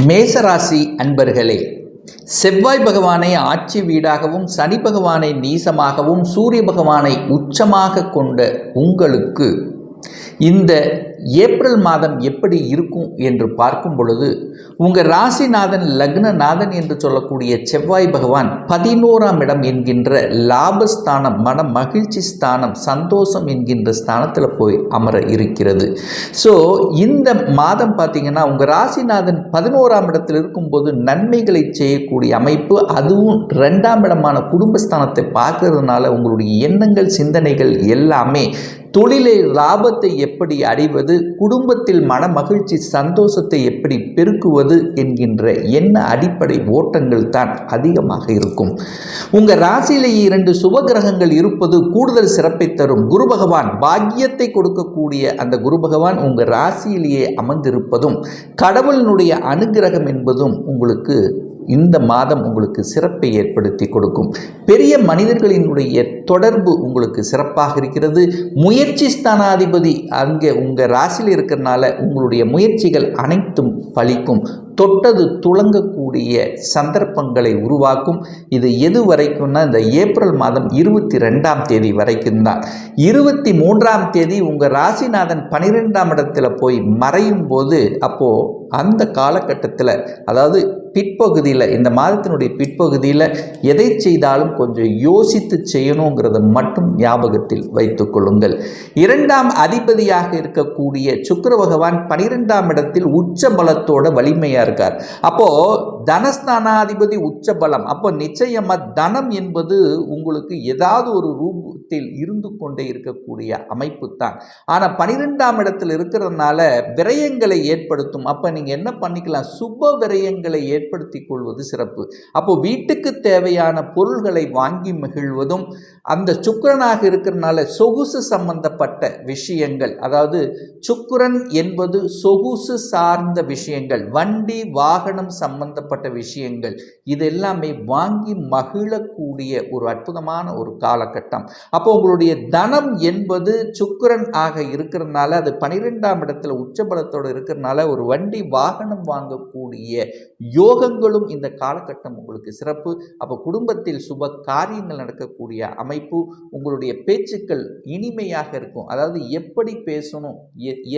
மேசராசி அன்பர்களே செவ்வாய் பகவானை ஆட்சி வீடாகவும் சனி பகவானை நீசமாகவும் சூரிய பகவானை உச்சமாக கொண்ட உங்களுக்கு இந்த ஏப்ரல் மாதம் எப்படி இருக்கும் என்று பார்க்கும் பொழுது உங்கள் ராசிநாதன் லக்னநாதன் என்று சொல்லக்கூடிய செவ்வாய் பகவான் பதினோராம் இடம் என்கின்ற லாபஸ்தானம் மன மகிழ்ச்சி ஸ்தானம் சந்தோஷம் என்கின்ற ஸ்தானத்தில் போய் அமர இருக்கிறது. ஸோ இந்த மாதம் பார்த்தீங்கன்னா உங்கள் ராசிநாதன் பதினோராம் இடத்தில் இருக்கும்போது நன்மைகளை செய்யக்கூடிய அமைப்பு அதுவும் ரெண்டாம் இடமான குடும்பஸ்தானத்தை பார்க்கறதுனால உங்களுடைய எண்ணங்கள் சிந்தனைகள் எல்லாமே தொழிலில் லாபத்தை எப்படி அடைவது குடும்பத்தில் மன மகிழ்ச்சி சந்தோஷத்தை எப்படி பெருக்குவது என்கின்ற என்ன அடிப்படை ஓட்டங்கள் தான் அதிகமாக இருக்கும். உங்கள் ராசியிலேயே இரண்டு சுப கிரகங்கள் இருப்பது கூடுதல் சிறப்பை தரும். குரு பகவான் பாக்கியத்தை கொடுக்கக்கூடிய அந்த குரு பகவான் உங்கள் ராசியிலேயே அமர்ந்திருப்பதும் கடவுளினுடைய அனுகிரகம் என்பதும் உங்களுக்கு இந்த மாதம் உங்களுக்கு சிறப்பை ஏற்படுத்தி கொடுக்கும். பெரிய மனிதர்களினுடைய தொடர்பு உங்களுக்கு சிறப்பாக இருக்கிறது. முயற்சி ஸ்தானாதிபதி அங்கே உங்கள் ராசியில் இருக்கிறனால உங்களுடைய முயற்சிகள் அனைத்தும் பழிக்கும் தொட்டது துளங்கக்கூடிய சந்தர்ப்பங்களை உருவாக்கும். இது எது வரைக்கும்னா இந்த ஏப்ரல் மாதம் இருபத்தி ரெண்டாம் தேதி வரைக்கும் தான். இருபத்தி மூன்றாம் தேதி உங்கள் ராசிநாதன் பனிரெண்டாம் இடத்துல போய் மறையும் போது அப்போது அந்த காலகட்டத்தில் அதாவது பிற்பகுதியில் இந்த மாதத்தினுடைய பிற்பகுதியில் எதை செய்தாலும் கொஞ்சம் யோசித்து செய்யணுங்கிறத மட்டும் ஞாபகத்தில் வைத்துக்கொள்ளுங்கள் இரண்டாம் அதிபதியாக இருக்கக்கூடிய சுக்கர பகவான் பனிரெண்டாம் இடத்தில் உச்ச பலத்தோட வலிமையாக இருக்கார். அப்போது தனஸ்தானாதிபதி உச்ச பலம் அப்போ நிச்சயமாக தனம் என்பது உங்களுக்கு ஏதாவது ஒரு ரூபத்தில் இருந்து கொண்டே இருக்கக்கூடிய அமைப்பு தான் ஆனால் பனிரெண்டாம் இடத்தில் இருக்கிறதுனால விரயங்களை ஏற்படுத்தும். அப்போ நீங்கள் என்ன பண்ணிக்கலாம்? சுப விரயங்களை ஏற்படுத்தி கொள்வது சிறப்பு. அப்போ வீட்டுக்கு தேவையான பொருள்களை வாங்கி மகிழ்வதும் அந்த சுக்கரனாக இருக்கிறனால சொகுசு சம்பந்தப்பட்ட விஷயங்கள் அதாவது சுக்கரன் என்பது சொகுசு சார்ந்த விஷயங்கள் வண்டி வாகனம் சம்பந்தப்பட்ட விஷயங்கள் இது எல்லாமே வாங்கி மகிழக்கூடிய ஒரு அற்புதமான ஒரு காலகட்டம். அப்போ உங்களுடைய தனம் என்பது சுக்கிரன் ஆக இருக்கிறதுனால அது பனிரெண்டாம் இடத்துல உச்சபலத்தோடு இருக்கிறதுனால ஒரு வண்டி வாகனம் வாங்கக்கூடிய யோகங்களும் இந்த காலகட்டம் உங்களுக்கு சிறப்பு. அப்போ குடும்பத்தில் சுப காரியங்கள் நடக்கக்கூடிய அமைப்பு உங்களுடைய பேச்சுக்கள் இனிமையாக இருக்கும். அதாவது எப்படி பேசணும்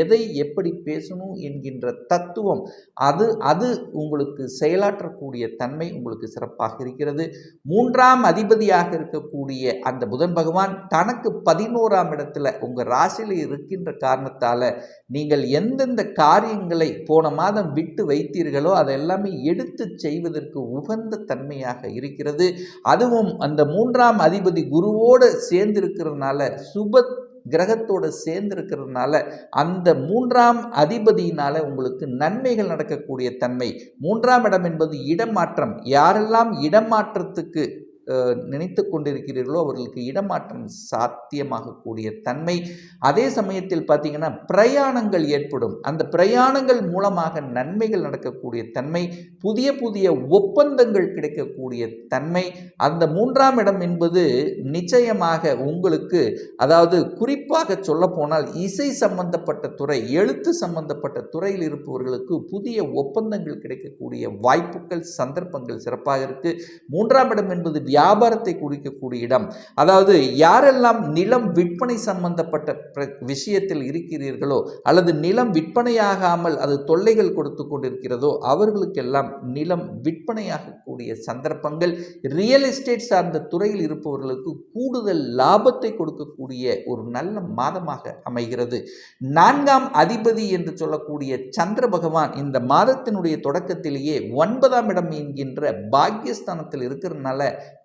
எதை எப்படி பேசணும் என்கின்ற தத்துவம் அது அது உங்களுக்கு செயலாற்றக்கூடிய தன்மை உங்களுக்கு சிறப்பாக இருக்கிறது. மூன்றாம் அதிபதியாக இருக்கக்கூடிய அந்த புதன் பகவான் தனக்கு பதினோராம் இடத்துல உங்கள் ராசியில் இருக்கின்ற காரணத்தால் நீங்கள் எந்தெந்த காரியங்களை போன மாதம் விட்டு வைத்தீர்களோ அதை எல்லாமே எடுத்து செய்வதற்கு உகந்த தன்மையாக இருக்கிறது. அதுவும் அந்த மூன்றாம் அதிபதி குருவோடு சேர்ந்திருக்கிறதுனால சுப கிரகத்தோடு சேர்ந்து இருக்கிறதுனால அந்த மூன்றாம் அதிபதியினால் உங்களுக்கு நன்மைகள் நடக்கக்கூடிய தன்மை. மூன்றாம் இடம் என்பது இடமாற்றம். யாரெல்லாம் இடமாற்றத்துக்கு நினைத்து கொண்டிருக்கிறீர்களோ அவர்களுக்கு இடமாற்றம் சாத்தியமாகக்கூடிய தன்மை. அதே சமயத்தில் பார்த்தீங்கன்னா பிரயாணங்கள் ஏற்படும். அந்த பிரயாணங்கள் மூலமாக நன்மைகள் நடக்கக்கூடிய தன்மை புதிய புதிய ஒப்பந்தங்கள் கிடைக்கக்கூடிய தன்மை. அந்த மூன்றாம் இடம் என்பது நிச்சயமாக உங்களுக்கு அதாவது குறிப்பாக சொல்லப்போனால் இசை சம்பந்தப்பட்ட துறை எழுத்து சம்பந்தப்பட்ட துறையில் இருப்பவர்களுக்கு புதிய ஒப்பந்தங்கள் கிடைக்கக்கூடிய வாய்ப்புகள் சந்தர்ப்பங்கள் சிறப்பாக இருக்கு. மூன்றாம் இடம் என்பது வியாபாரத்தை குறிக்கக்கூடிய இடம். அதாவது யாரெல்லாம் நிலம் விற்பனை சம்பந்தப்பட்ட பிர- விஷயத்தில் இருக்கிறீர்களோ அல்லது நிலம் விற்பனையாகாமல் அது தொல்லைகள் கொடுத்து கொண்டிருக்கிறதோ அவர்களுக்கெல்லாம் நிலம் விற்பனையாகக்கூடிய சந்தர்ப்பங்கள் ரியல் எஸ்டேட் சார்ந்த துறையில் இருப்பவர்களுக்கு கூடுதல் லாபத்தை கொடுக்கக்கூடிய ஒரு நல்ல மாதமாக அமைகிறது. நான்காம் அதிபதி என்று சொல்லக்கூடிய சந்திர பகவான் இந்த மாதத்தினுடைய தொடக்கத்திலேயே ஒன்பதாம் இடம் என்கின்ற பாக்கியஸ்தானத்தில் இருக்கிறதுனால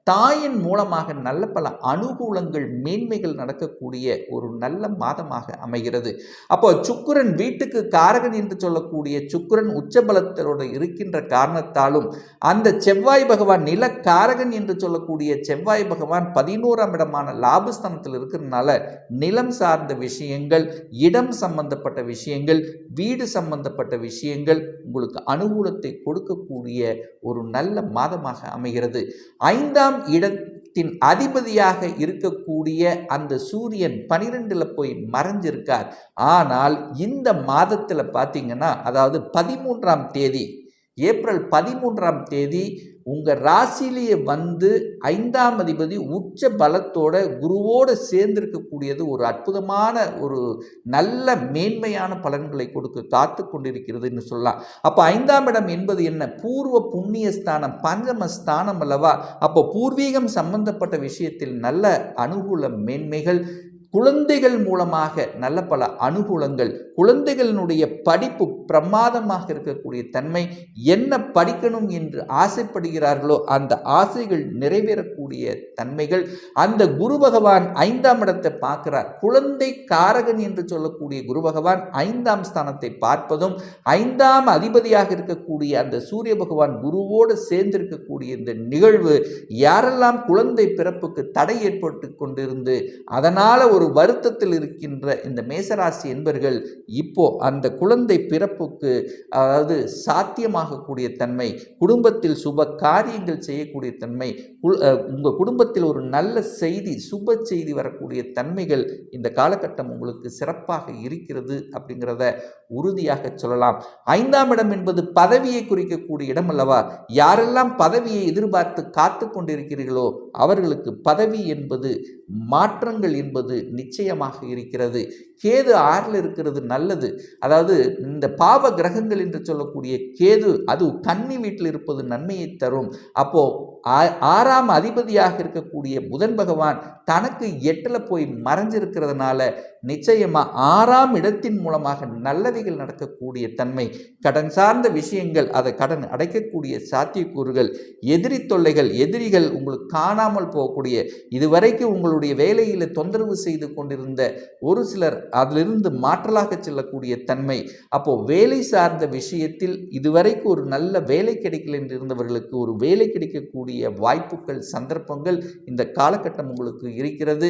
தாயின் மூலமாக நல்ல பல அனுகூலங்கள் மேன்மைகள் நடக்கக்கூடிய ஒரு நல்ல மாதமாக அமைகிறது. அப்போ சுக்கிரன் வீட்டுக்கு காரகன் என்று சொல்லக்கூடிய சுக்கிரன் உச்சபலத்தோடு இருக்கின்ற காரணத்தாலும் அந்த செவ்வாய் பகவான் நில காரகன் என்று சொல்லக்கூடிய செவ்வாய் பகவான் பதினோராம் இடமான லாபஸ்தானத்தில் இருக்கிறதுனால நிலம் சார்ந்த விஷயங்கள் இடம் சம்பந்தப்பட்ட விஷயங்கள் வீடு சம்பந்தப்பட்ட விஷயங்கள் உங்களுக்கு அனுகூலத்தை கொடுக்கக்கூடிய ஒரு நல்ல மாதமாக அமைகிறது. ஐந்தாம் இடத்தின் அதிபதியாக இருக்கக்கூடிய அந்த சூரியன் பனிரெண்டில் போய் மறைஞ்சிருக்கார். ஆனால் இந்த மாதத்தில் பார்த்தீங்கன்னா அதாவது பதிமூன்றாம் தேதி ஏப்ரல் பதிமூன்றாம் தேதி உங்கள் ராசிலேயே வந்து ஐந்தாம் அதிபதி உச்ச பலத்தோட குருவோடு சேர்ந்திருக்கக்கூடியது ஒரு அற்புதமான ஒரு நல்ல மேன்மையான பலன்களை கொடுக்க காத்து கொண்டிருக்கிறதுன்னு சொல்லலாம். அப்போ ஐந்தாம் இடம் என்பது என்ன? பூர்வ புண்ணிய ஸ்தானம் பஞ்சம ஸ்தானம் அல்லவா? அப்போ பூர்வீகம் சம்பந்தப்பட்ட விஷயத்தில் நல்ல அனுகூல மேன்மைகள் குழந்தைகள் மூலமாக நல்ல பல அனுகூலங்கள் குழந்தைகளினுடைய படிப்பு பிரமாதமாக இருக்கக்கூடிய தன்மை என்ன படிக்கணும் என்று ஆசைப்படுகிறார்களோ அந்த ஆசைகள் நிறைவேறக்கூடிய தன்மைகள் அந்த குரு பகவான் ஐந்தாம் இடத்தை பார்க்கிறார். குழந்தை காரகன் என்று சொல்லக்கூடிய குரு பகவான் ஐந்தாம் ஸ்தானத்தை பார்ப்பதும் ஐந்தாம் அதிபதியாக இருக்கக்கூடிய அந்த சூரிய பகவான் குருவோடு சேர்ந்திருக்கக்கூடிய இந்த நிகழ்வு யாரெல்லாம் குழந்தை பிறப்புக்கு தடை ஏற்பட்டு கொண்டிருந்து அதனால் ஒரு வருத்தத்தில் இருக்கின்ற இந்த மேசராசி என்பர்கள் இப்போ அந்த குழந்தை பிறப்புக்கு அதாவது சாத்தியமாகக்கூடிய தன்மை குடும்பத்தில் சுப காரியங்கள் செய்யக்கூடிய தன்மை உங்கள் குடும்பத்தில் ஒரு நல்ல செய்தி சுப செய்தி வரக்கூடிய தன்மைகள் இந்த காலகட்டம் உங்களுக்கு சிறப்பாக இருக்கிறது அப்படிங்கிறத உறுதியாக சொல்லலாம். ஐந்தாம் இடம் என்பது பதவியை குறிக்கக்கூடிய இடம் அல்லவா? யாரெல்லாம் பதவியை எதிர்பார்த்து காத்து கொண்டிருக்கிறீர்களோ அவர்களுக்கு பதவி என்பது மாற்றங்கள் என்பது நிச்சயமாக இருக்கிறது. கேது ஆறில் இருக்கிறது நல்லது. அதாவது இந்த பாவ கிரகங்கள் என்று சொல்லக்கூடிய கேது அது கன்னி வீட்டில் இருப்பது நன்மையை தரும். அப்போ ஆறாம் அதிபதியாக இருக்கக்கூடிய புதன் பகவான் தனக்கு எட்டில் போய் மறைஞ்சிருக்கிறதுனால நிச்சயமாக ஆறாம் இடத்தின் மூலமாக நல்லவைகள் நடக்கக்கூடிய தன்மை. கடன் சார்ந்த விஷயங்கள் அதை கடன் அடைக்கக்கூடிய சாத்தியக்கூறுகள் எதிரி தொல்லைகள் எதிரிகள் உங்களுக்கு காணாமல் போகக்கூடிய இதுவரைக்கும் உங்களுடைய வேலையில் தொந்தரவு செய்து கொண்டிருந்த ஒரு சிலர் அதிலிருந்து மாற்றலாக செல்லக்கூடிய தன்மை. அப்போது வேலை சார்ந்த விஷயத்தில் இதுவரைக்கும் ஒரு நல்ல வேலை கிடைக்கல என்று இருந்தவர்களுக்கு ஒரு வேலை கிடைக்கக்கூடிய வாய்ப்புகள் சந்தர்ப்பங்கள் இந்த காலகட்டம் உங்களுக்கு இருக்கிறது.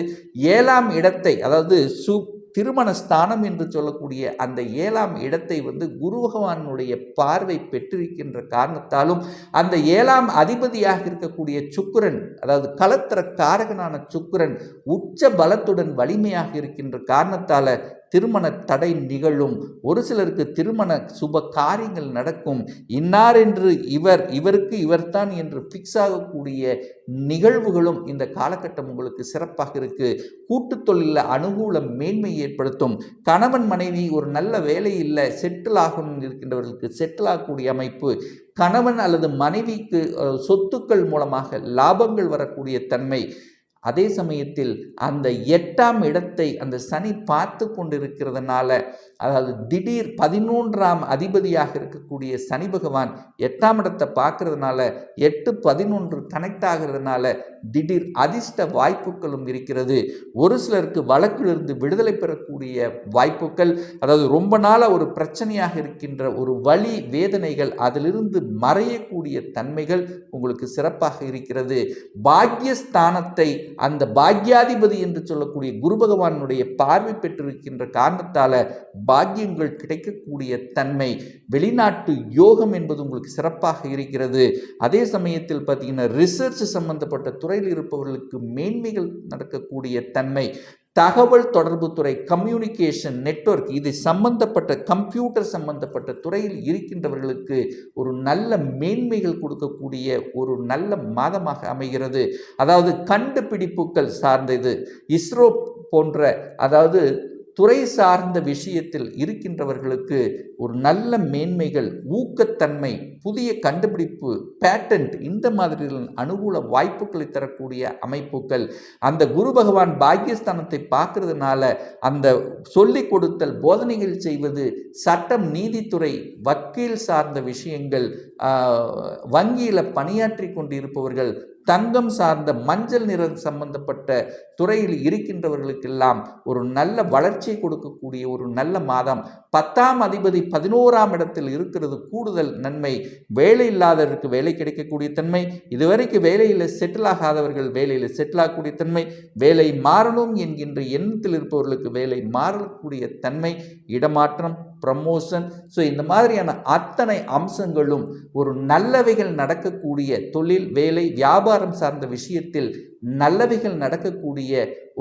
ஏழாம் இடத்தை அதாவது சூப் திருமண ஸ்தானம் என்று சொல்லக்கூடிய அந்த ஏழாம் இடத்தை வந்து குரு பகவானுடைய பார்வை பெற்றிருக்கின்ற காரணத்தாலும் அந்த ஏழாம் அதிபதியாக இருக்கக்கூடிய சுக்கிரன் அதாவது கலத்திர காரகனான சுக்கிரன் உச்ச பலத்துடன் வலிமையாக இருக்கின்ற காரணத்தால் திருமண தடை நிகழும். ஒரு சிலருக்கு திருமண சுப காரியங்கள் நடக்கும். இன்னார் என்று இவர் இவருக்கு இவர்தான் என்று ஃபிக்ஸ் ஆகக்கூடிய நிகழ்வுகளும் இந்த காலகட்டம் உங்களுக்கு சிறப்பாக இருக்கு. கூட்டு தொழிலில் அனுகூல மேன்மை ஏற்படுத்தும். கணவன் மனைவி ஒரு நல்ல வேலை இல்லை செட்டில் ஆகணும் இருக்கின்றவர்களுக்கு செட்டில் ஆகக்கூடிய அமைப்பு. கணவன் அல்லது மனைவிக்கு சொத்துக்கள் மூலமாக லாபங்கள் வரக்கூடிய தன்மை. அதே சமயத்தில் அந்த எட்டாம் இடத்தை அந்த சனி பார்த்து கொண்டிருக்கிறதுனால அதாவது திடீர் பதினொன்றாம் அதிபதியாக இருக்கக்கூடிய சனி பகவான் எட்டாம் இடத்தை பார்க்கறதுனால எட்டு பதினொன்று கனெக்ட் ஆகிறதுனால திடீர் அதிர்ஷ்ட வாய்ப்புகளும் இருக்கிறது. ஒரு சிலருக்கு வழக்கிலிருந்து விடுதலை பெறக்கூடிய வாய்ப்புகள் அதாவது ரொம்ப நாளாக ஒரு பிரச்சனையாக இருக்கின்ற ஒரு வழி வேதனைகள் அதிலிருந்து மறையக்கூடிய தன்மைகள் உங்களுக்கு சிறப்பாக இருக்கிறது. பாக்யஸ்தானத்தை அந்த பாக்யாதிபதி என்று சொல்லக்கூடிய குரு பகவானுடைய பார்வை பெற்றிருக்கின்ற காரணத்தால் பாக்கியங்கள் கிடைக்கக்கூடிய தன்மை வெளிநாட்டு யோகம் என்பது உங்களுக்கு சிறப்பாக இருக்கிறது. அதே சமயத்தில் பார்த்தீங்கன்னா ரிசர்ச் சம்பந்தப்பட்ட துறையில் இருப்பவர்களுக்கு மேன்மைகள் நடக்கக்கூடிய தன்மை தகவல் தொடர்பு துறை கம்யூனிகேஷன் நெட்ஒர்க் இது சம்பந்தப்பட்ட கம்ப்யூட்டர் சம்பந்தப்பட்ட துறையில் இருக்கின்றவர்களுக்கு ஒரு நல்ல மேன்மைகள் கொடுக்கக்கூடிய ஒரு நல்ல மாதமாக அமைகிறது. அதாவது கண்டுபிடிப்புகள் சார்ந்தது. இஸ்ரோ போன்ற அதாவது துறை சார்ந்த விஷயத்தில் இருக்கின்றவர்களுக்கு ஒரு நல்ல மேன்மைகள் ஊக்கத்தன்மை புதிய கண்டுபிடிப்பு பேட்டன்ட் இந்த மாதிரியான அனுகூல வாய்ப்புகளை தரக்கூடிய அமைப்புகள். அந்த குரு பகவான் பாக்கியஸ்தானத்தை பார்க்கறதுனால அந்த சொல்லிக் கொடுத்தல் போதனைகள் செய்வது சட்டம் நீதித்துறை வக்கீல் சார்ந்த விஷயங்கள் வங்கியில் பணியாற்றி கொண்டிருப்பவர்கள் தங்கம் சார்ந்த மஞ்சள் நிறம் சம்பந்தப்பட்ட துறையில் இருக்கின்றவர்களுக்கெல்லாம் ஒரு நல்ல வளர்ச்சியை கொடுக்கக்கூடிய ஒரு நல்ல மாதம். பத்தாம் அதிபதி பதினோராம் இடத்தில் இருக்கிறது கூடுதல் நன்மை. வேலை இல்லாதவருக்கு வேலை கிடைக்கக்கூடிய தன்மை. இதுவரைக்கும் வேலையில் செட்டில் ஆகாதவர்கள் வேலையில் செட்டில் ஆகக்கூடிய தன்மை. வேலை மாறணும் என்கின்ற எண்ணத்தில் இருப்பவர்களுக்கு வேலை மாறக்கூடிய தன்மை. இடமாற்றம் ப்ரமோஷன் ஸோ இந்த மாதிரியான அத்தனை அம்சங்களும் ஒரு நல்லவைகள் நடக்கக்கூடிய தொழில் வேலை வியாபாரம் சார்ந்த விஷயத்தில் நல்லவைகள் நடக்கக்கூடிய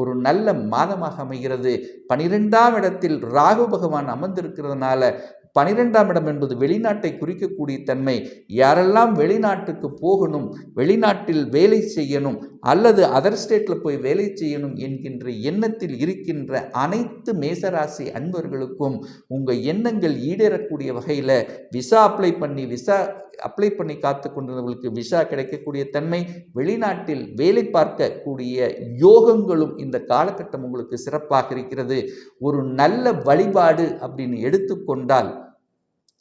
ஒரு நல்ல மாதமாக அமைகிறது. பனிரெண்டாம் இடத்தில் ராகு பகவான் அமர்ந்திருக்கிறதுனால பனிரெண்டாம் இடம் என்பது வெளிநாட்டை குறிக்கக்கூடிய தன்மை. யாரெல்லாம் வெளிநாட்டுக்கு போகணும் வெளிநாட்டில் வேலை செய்யணும் அல்லது அதர் ஸ்டேட்டில் போய் வேலை செய்யணும் என்கின்ற எண்ணத்தில் இருக்கின்ற அனைத்து மேசராசி அன்பர்களுக்கும் உங்கள் எண்ணங்கள் ஈடேறக்கூடிய வகையில் விசா அப்ளை பண்ணி விசா அப்ளை பண்ணி காத்து கொண்டிருந்தவர்களுக்கு விசா கிடைக்கக்கூடிய தன்மை வெளிநாட்டில் வேலை பார்க்கக்கூடிய யோகங்களும் இந்த காலகட்டம் உங்களுக்கு சிறப்பாக இருக்கிறது. ஒரு நல்ல வழிபாடு அப்படின்னு எடுத்துக்கொண்டால்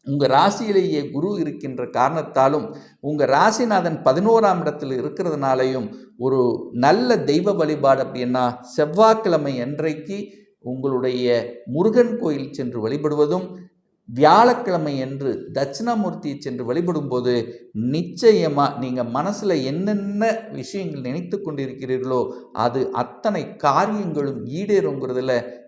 உங்கள் ராசியிலேயே குரு இருக்கின்ற காரணத்தாலும் உங்கள் ராசிநாதன் பதினோராம் இடத்தில் இருக்கிறதுனாலையும் ஒரு நல்ல தெய்வ வழிபாடு அப்படின்னா செவ்வாய்க்கிழமை அன்றைக்கு உங்களுடைய முருகன் கோயில் சென்று வழிபடுவதும் வியாழக்கிழமை என்று தட்சிணாமூர்த்தியை சென்று வழிபடும்போது நிச்சயமாக நீங்கள் மனசில் என்னென்ன விஷயங்கள் நினைத்து கொண்டிருக்கிறீர்களோ அது அத்தனை காரியங்களும் ஈடேறுங்கிறதுல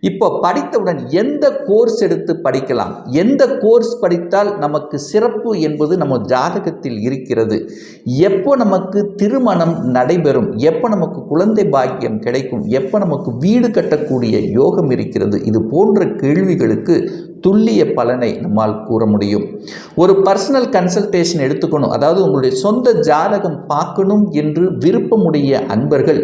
இப்போ படித்தவுடன் எந்த கோர்ஸ் எடுத்து படிக்கலாம்? எந்த கோர்ஸ் படித்தால் நமக்கு சிறப்பு என்பது நம்ம ஜாதகத்தில் இருக்கிறது. எப்போ நமக்கு திருமணம் நடைபெறும்? எப்போ நமக்கு குழந்தை பாக்கியம் கிடைக்கும்? எப்போ நமக்கு வீடு கட்டக்கூடிய யோகம் இருக்கிறது? இது போன்ற கேள்விகளுக்கு துல்லிய பலனை நம்மால் கூற முடியும். ஒரு பர்சனல் கன்சல்டேஷன் எடுத்துக்கணும். அதாவது உங்களுடைய சொந்த ஜாதகம் பார்க்கணும் என்று விருப்பமுடைய அன்பர்கள்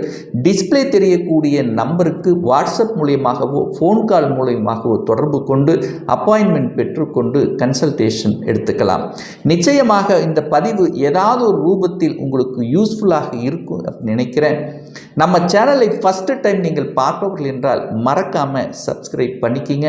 டிஸ்பிளே தெரியக்கூடிய நம்பருக்கு வாட்ஸ்அப் மூலியமாகவோ ஃபோன் கால் மூலியமாகவோ தொடர்பு கொண்டு அப்பாயின்மெண்ட் பெற்றுக்கொண்டு கன்சல்டேஷன் எடுத்துக்கலாம். நிச்சயமாக இந்த பதிவு ஏதாவது ஒரு ரூபத்தில் உங்களுக்கு யூஸ்ஃபுல்லாக இருக்கும் அப்படின்னு நினைக்கிறேன். நம்ம சேனலை ஃபஸ்ட்டு டைம் நீங்கள் பார்ப்பவர்கள் என்றால் மறக்காமல் சப்ஸ்கிரைப் பண்ணிக்கிங்க.